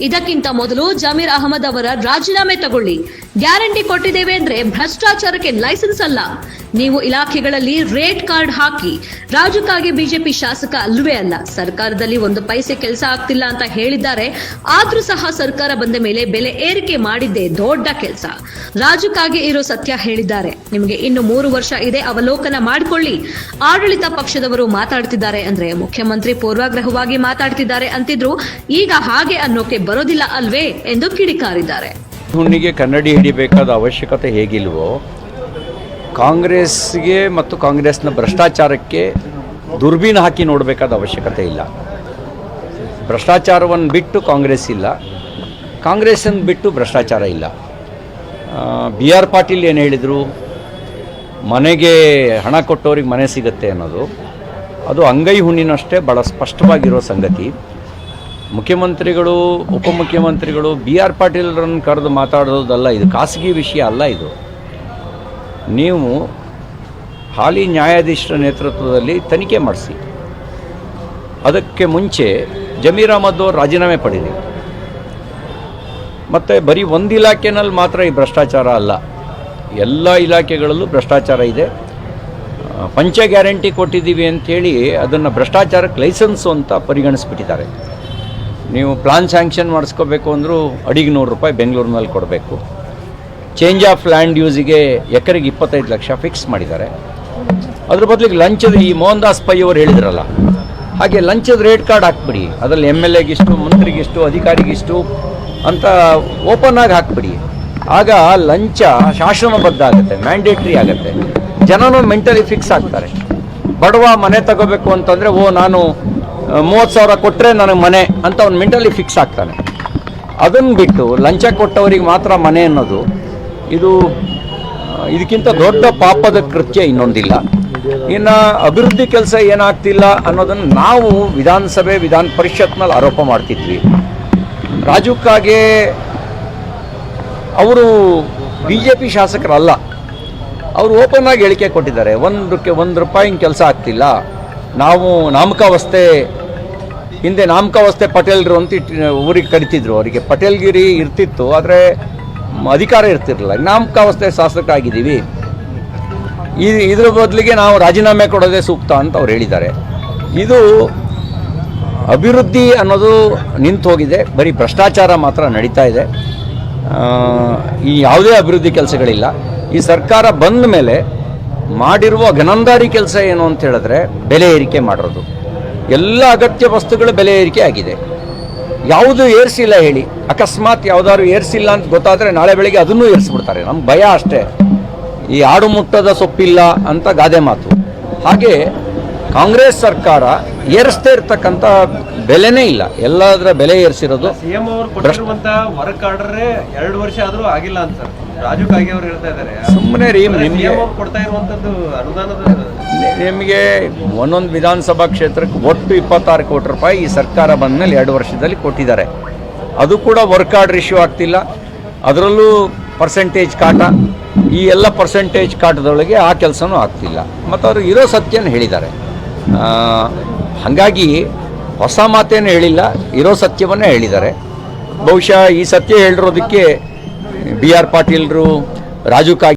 ಇದಕ್ಕಿಂತ ಮೊದಲು ಜಮೀರ್ ಅಹಮದ್ ಅವರ ರಾಜೀನಾಮೆ ತಗೊಳ್ಳಿ. ಗ್ಯಾರಂಟಿ ಕೊಟ್ಟಿದ್ದೇವೆ ಅಂದ್ರೆ ಭ್ರಷ್ಟಾಚಾರಕ್ಕೆ ಲೈಸೆನ್ಸ್ ಅಲ್ಲ. ನೀವು ಇಲಾಖೆಗಳಲ್ಲಿ ರೇಟ್ ಕಾರ್ಡ್ ಹಾಕಿ ರಾಜಕಾಗಿ ಬಿಜೆಪಿ ಶಾಸಕ ಅಲ್ವೇ ಅಲ್ಲ, ಸರ್ಕಾರದಲ್ಲಿ ಒಂದು ಪೈಸೆ ಕೆಲಸ ಆಗ್ತಿಲ್ಲ ಅಂತ ಹೇಳಿದ್ದಾರೆ. ಆದ್ರೂ ಸಹ ಸರ್ಕಾರ ಬಂದ ಮೇಲೆ ಬೆಲೆ ಏರಿಕೆ ಮಾಡಿದ್ದೇ ದೊಡ್ಡ ಕೆಲಸ. ರಾಜಕಾಗಿ ಇರೋ ಸತ್ಯ ಹೇಳಿದ್ದಾರೆ. ನಿಮಗೆ ಇನ್ನು ಮೂರು ವರ್ಷ ಇದೆ ಅವಲೋಕನ ಮಾಡಿಕೊಳ್ಳಿ. ಆಡಳಿತ ಪಕ್ಷದವರು ಮಾತಾಡ್ತಿದ್ದಾರೆ ಅಂದ್ರೆ ಮುಖ್ಯಮಂತ್ರಿ ಪೂರ್ವಾಗ್ರಹವಾಗಿ ಮಾತಾಡ್ತಿದ್ದಾರೆ ಅಂತಿದ್ರು. ಈಗ ಹಾಗೆ ಅನ್ನೋಕೆ ಬರೋದಿಲ್ಲ ಅಲ್ವೇ ಎಂದು ಕಿಡಿಕಾರಿದ್ದಾರೆ. ಹುಣ್ಣಿಗೆ ಕನ್ನಡಿ ಹಿಡಿಬೇಕಾದ ಅವಶ್ಯಕತೆ ಹೇಗಿಲ್ವೋ ಕಾಂಗ್ರೆಸ್ಗೆ ಮತ್ತು ಕಾಂಗ್ರೆಸ್ನ ಭ್ರಷ್ಟಾಚಾರಕ್ಕೆ ದುರ್ಬೀನು ಹಾಕಿ ನೋಡಬೇಕಾದ ಅವಶ್ಯಕತೆ ಇಲ್ಲ. ಭ್ರಷ್ಟಾಚಾರವನ್ನು ಬಿಟ್ಟು ಕಾಂಗ್ರೆಸ್ ಇಲ್ಲ. ಕಾಂಗ್ರೆಸ್ಸನ್ನು ಬಿಟ್ಟು ಭ್ರಷ್ಟಾಚಾರ ಇಲ್ಲ. ಬಿ ಆರ್ ಪಾಟೀಲ್ ಏನು ಹೇಳಿದರು? ಮನೆಗೆ ಹಣ ಕೊಟ್ಟವ್ರಿಗೆ ಮನೆ ಸಿಗುತ್ತೆ ಅನ್ನೋದು. ಅದು ಅಂಗೈ ಹುಣ್ಣಿನಷ್ಟೇ ಭಾಳ ಸ್ಪಷ್ಟವಾಗಿರೋ ಸಂಗತಿ. ಮುಖ್ಯಮಂತ್ರಿಗಳು, ಉಪಮುಖ್ಯಮಂತ್ರಿಗಳು ಬಿ ಆರ್ ಪಾಟೀಲ್ರನ್ನು ಕರೆದು ಮಾತಾಡೋದಲ್ಲ, ಇದು ಖಾಸಗಿ ವಿಷಯ ಅಲ್ಲ ಇದು. ನೀವು ಹಾಲಿ ನ್ಯಾಯಾಧೀಶರ ನೇತೃತ್ವದಲ್ಲಿ ತನಿಖೆ ಮಾಡಿಸಿ. ಅದಕ್ಕೆ ಮುಂಚೆ ಜಮೀರ್ ಅಹಮದ್ ಅವರು ರಾಜೀನಾಮೆ ಪಡೀರಿ ಮತ್ತು ಬರೀ ಒಂದು ಇಲಾಖೆನಲ್ಲಿ ಮಾತ್ರ ಈ ಭ್ರಷ್ಟಾಚಾರ ಅಲ್ಲ. ಎಲ್ಲ ಇಲಾಖೆಗಳಲ್ಲೂ ಭ್ರಷ್ಟಾಚಾರ ಇದೆ. ಪಂಚ ಗ್ಯಾರಂಟಿ ಕೊಟ್ಟಿದ್ದೀವಿ ಅಂಥೇಳಿ ಅದನ್ನು ಭ್ರಷ್ಟಾಚಾರಕ್ಕೆ ಲೈಸೆನ್ಸು ಅಂತ ಪರಿಗಣಿಸ್ಬಿಟ್ಟಿದ್ದಾರೆ. ನೀವು ಪ್ಲಾನ್ ಸ್ಯಾಂಕ್ಷನ್ ಮಾಡಿಸ್ಕೋಬೇಕು ಅಂದರೂ ಅಡಿಗೆ ನೂರು ರೂಪಾಯಿ ಬೆಂಗಳೂರಿನಲ್ಲಿ ಕೊಡಬೇಕು. ಚೇಂಜ್ ಆಫ್ ಲ್ಯಾಂಡ್ ಯೂಸಿಗೆ ಎಕರೆಗೆ ಇಪ್ಪತ್ತೈದು ಲಕ್ಷ ಫಿಕ್ಸ್ ಮಾಡಿದ್ದಾರೆ. ಅದ್ರ ಬದಲಿಗೆ ಲಂಚದ ಈ ಮೋಹನ್ ದಾಸ್ ಪೈ ಅವರು ಹೇಳಿದ್ರಲ್ಲ, ಹಾಗೆ ಲಂಚದ ರೇಟ್ ಕಾರ್ಡ್ ಹಾಕ್ಬಿಡಿ. ಅದರಲ್ಲಿ ಎಂ ಎಲ್ ಎಗಿಷ್ಟು ಮಂತ್ರಿಗಿಷ್ಟು ಅಧಿಕಾರಿಗಿಷ್ಟು ಅಂತ ಓಪನ್ ಆಗಿ ಹಾಕ್ಬಿಡಿ. ಆಗ ಲಂಚ ಶಾಸನಬದ್ಧ ಆಗುತ್ತೆ ಮ್ಯಾಂಡೇಟ್ರಿ ಆಗುತ್ತೆ. ಜನನೂ ಮೆಂಟಲಿ ಫಿಕ್ಸ್ ಆಗ್ತಾರೆ. ಬಡವ ಮನೆ ತಗೋಬೇಕು ಅಂತಂದರೆ, ಓ, ನಾನು ಮೂವತ್ತು ಸಾವಿರ ಕೊಟ್ಟರೆ ನನಗೆ ಮನೆ ಅಂತ ಅವ್ನು ಮೆಂಟಲಿ ಫಿಕ್ಸ್ ಆಗ್ತಾನೆ. ಅದನ್ನು ಬಿಟ್ಟು ಲಂಚ ಕೊಟ್ಟವರಿಗೆ ಮಾತ್ರ ಮನೆ ಅನ್ನೋದು, ಇದು ಇದಕ್ಕಿಂತ ದೊಡ್ಡ ಪಾಪದ ಕೃತ್ಯ ಇನ್ನೊಂದಿಲ್ಲ. ಇನ್ನು ಅಭಿವೃದ್ಧಿ ಕೆಲಸ ಏನಾಗ್ತಿಲ್ಲ ಅನ್ನೋದನ್ನು ನಾವು ವಿಧಾನಸಭೆ, ವಿಧಾನ ಪರಿಷತ್ನಲ್ಲಿ ಆರೋಪ ಮಾಡ್ತಿದ್ವಿ. ರಾಜುಕ್ಕಾಗೆ ಅವರು ಬಿ ಜೆ ಪಿ ಶಾಸಕರಲ್ಲ. ಅವರು ಓಪನ್ ಆಗಿ ಹೇಳಿಕೆ ಕೊಟ್ಟಿದ್ದಾರೆ. ಒಂದಕ್ಕೆ ಒಂದು ರೂಪಾಯಿ ಕೆಲಸ ಆಗ್ತಿಲ್ಲ. ನಾವು ನಾಮಕಾವಸ್ಥೆ, ಹಿಂದೆ ನಾಮಕಾವಸ್ಥೆ ಪಟೇಲ್ರು ಅಂತ ಊರಿಗೆ ಕರಿತಿದ್ರು ಅವರಿಗೆ. ಪಟೇಲ್ಗಿರಿ ಇರ್ತಿತ್ತು, ಆದರೆ ಅಧಿಕಾರ ಇರ್ತಿರಲಿಲ್ಲ. ನಾಮಕಾವಸ್ಥೆ ಶಾಸಕರಾಗಿದ್ದೀವಿ. ಈ, ಇದ್ರ ಬದಲಿಗೆ ನಾವು ರಾಜೀನಾಮೆ ಕೊಡೋದೇ ಸೂಕ್ತ ಅಂತ ಅವ್ರು ಹೇಳಿದ್ದಾರೆ. ಇದು ಅಭಿವೃದ್ಧಿ ಅನ್ನೋದು ನಿಂತು ಹೋಗಿದೆ ಬರೀ ಭ್ರಷ್ಟಾಚಾರ ಮಾತ್ರ ನಡೀತಾ ಇದೆ. ಈ ಯಾವುದೇ ಅಭಿವೃದ್ಧಿ ಕೆಲಸಗಳಿಲ್ಲ. ಈ ಸರ್ಕಾರ ಬಂದ ಮೇಲೆ ಮಾಡಿರುವ ಘನಂದಾರಿ ಕೆಲಸ ಏನು ಅಂತ ಹೇಳಿದ್ರೆ ಬೆಲೆ ಏರಿಕೆ ಮಾಡಿರೋದು. ಎಲ್ಲ ಅಗತ್ಯ ವಸ್ತುಗಳ ಬೆಲೆ ಏರಿಕೆ ಆಗಿದೆ. ಯಾವುದು ಏರಿಸಿಲ್ಲ ಹೇಳಿ, ಅಕಸ್ಮಾತ್ ಯಾವ್ದಾದ್ರು ಏರಿಸಿಲ್ಲ ಅಂತ ಗೊತ್ತಾದರೆ ನಾಳೆ ಬೆಳಿಗ್ಗೆ ಅದನ್ನೂ ಏರಿಸ್ಬಿಡ್ತಾರೆ. ನಮ್ಗೆ ಭಯ ಅಷ್ಟೇ. ಈ ಆಡು ಮುಟ್ಟದ ಸೊಪ್ಪಿಲ್ಲ ಅಂತ ಗಾದೆ ಮಾತು. ಹಾಗೆ ಕಾಂಗ್ರೆಸ್ ಸರ್ಕಾರ ಏರಿಸ್ದೇ ಇರ್ತಕ್ಕಂಥ ಬೆಲೆನೇ ಇಲ್ಲ. ಎಲ್ಲದರ ಬೆಲೆ ಏರಿಸಿರೋದು ಸಿಎಂ ಅವರು ಕೊಟ್ಟಿರುವಂತ ವರ್ಕ್ ಆರ್ಡರ್ ಎರಡು ವರ್ಷ ಆದ್ರೂ ಆಗಿಲ್ಲ ಅಂತ ಸರ್. ರಾಜು ಕಾಗೆ ಅವರು ಹೇಳ್ತಾ ಇದ್ದಾರೆ. ಸುಮ್ಮನೆ ರೀ ನಿಮಗೆ ಕೊಡ್ತಾ ಇರುವಂತದ್ದು ಅನುದಾನದ ನಿಮಗೆ ಒಂದೊಂದು ವಿಧಾನಸಭಾ ಕ್ಷೇತ್ರಕ್ಕೆ ಒಟ್ಟು ಇಪ್ಪತ್ತಾರು ಕೋಟಿ ರೂಪಾಯಿ ಈ ಸರ್ಕಾರ ಬಂದ ಮೇಲೆ ಎರಡು ವರ್ಷದಲ್ಲಿ ಕೊಟ್ಟಿದ್ದಾರೆ. ಅದು ಕೂಡ ವರ್ಕ್ ಆರ್ಡರ್ ಇಶ್ಯೂ ಆಗ್ತಿಲ್ಲ. ಅದರಲ್ಲೂ ಪರ್ಸೆಂಟೇಜ್ ಕಾಟ. ಈ ಎಲ್ಲ ಪರ್ಸೆಂಟೇಜ್ ಕಾಟದೊಳಗೆ ಆ ಕೆಲಸನೂ ಆಗ್ತಿಲ್ಲ. ಮತ್ತು ಅವರು ಇರೋ ಸತ್ಯನ ಹೇಳಿದ್ದಾರೆ. ಹಾಗಾಗಿ ಹೊಸ ಮಾತೇನು ಹೇಳಿಲ್ಲ ಇರೋ ಸತ್ಯವನ್ನೇ ಹೇಳಿದ್ದಾರೆ. ಬಹುಶಃ ಈ ಸತ್ಯ ಹೇಳಿರೋದಕ್ಕೆ ಬಿ ಆರ್ ಪಾಟೀಲ್ರು ರಾಜು